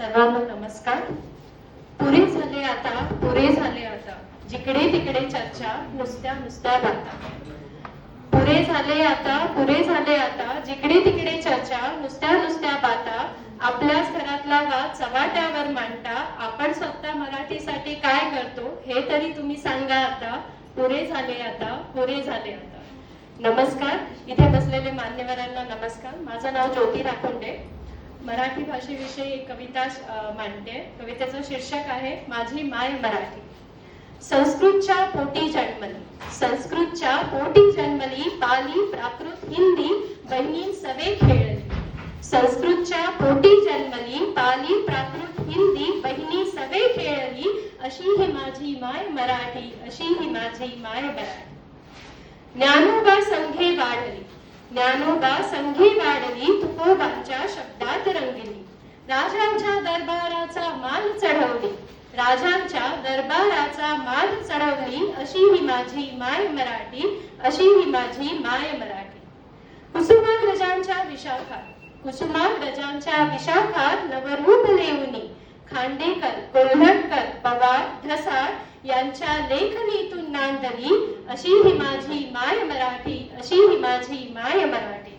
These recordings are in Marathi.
सर्वांना नमस्कार. पुरे झाले आता पुरे झाले आता. जिकडे तिकडे चर्चा नुसत्या नुसत्या बाता पुरे झाले आता पुरे झाले आता. जिकडे तिकडे चर्चा नुसत्या नुसत्या बाता आपल्याच घरातला वाद चव्हाट्यावर मांडता. आपण स्वतः मराठीसाठी काय करतो हे तरी तुम्ही सांगा आता. पुरे झाले आता पुरे झाले आता. नमस्कार. इथे बसलेले मान्यवरांना नमस्कार. माझं नाव ज्योती राखोंडे. मराठी भाषेविषयी एक कविता मांडते. कवितेचं शीर्षक आहे माझी माय मराठी. संस्कृतच्या पोटी जन्मली. संस्कृतच्या पोटी जन्मली पाली प्राकृत हिंदी बहिणी सवे खेळली. संस्कृतच्या पोटी जन्मली पाली प्राकृत हिंदी बहिणी सवे खेळली. अशी ही माझी माय मराठी अशी ही माझी माय मराठी. ज्ञानोबा संघे वाढली. ज्ञानोबा संघे वाढली तुकोबांच्या राजांच्या दरबाराचा मान चढवली. राजांच्या दरबाराचा मान चढवली अशी ही माझी माय मराठी अशी ही माझी माय मराठी. कुसुमाग्रजांच्या विशाखात कुसुमाग्रजांच्या विशाखात नवरूप लेवनी खांडेकर कोल्हटकर पवार ढसाळ यांच्या लेखनीतून नांदली अशी ही माझी माय मराठी अशी ही माझी माय मराठी.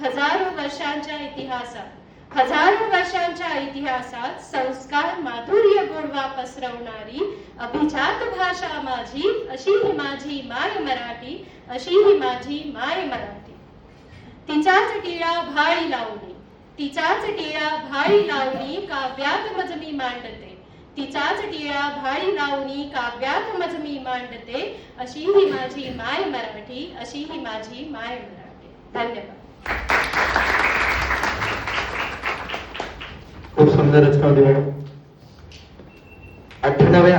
हजारो वर्षांच्या इतिहासात हजारो वर्षांच्या इतिहासात संस्कार माधुर्य गोडवा पसरवणारी अभिजात भाषा माझी अशी ही माझी माय मराठी अशी ही माझी माय मराठी. तिचाच टिळा भाळी लावली तिचाच टिळा भाळी लावणी काव्यात मजमी मांडते तिचाच टिळा भाळी लावणी काव्यात मजमी मांडते अशी ही माझी माय मराठी अशी ही माझी माय मराठी. धन्यवाद. सुंदर रचना होती मॅडम. अठ्ठ्याण्णव्या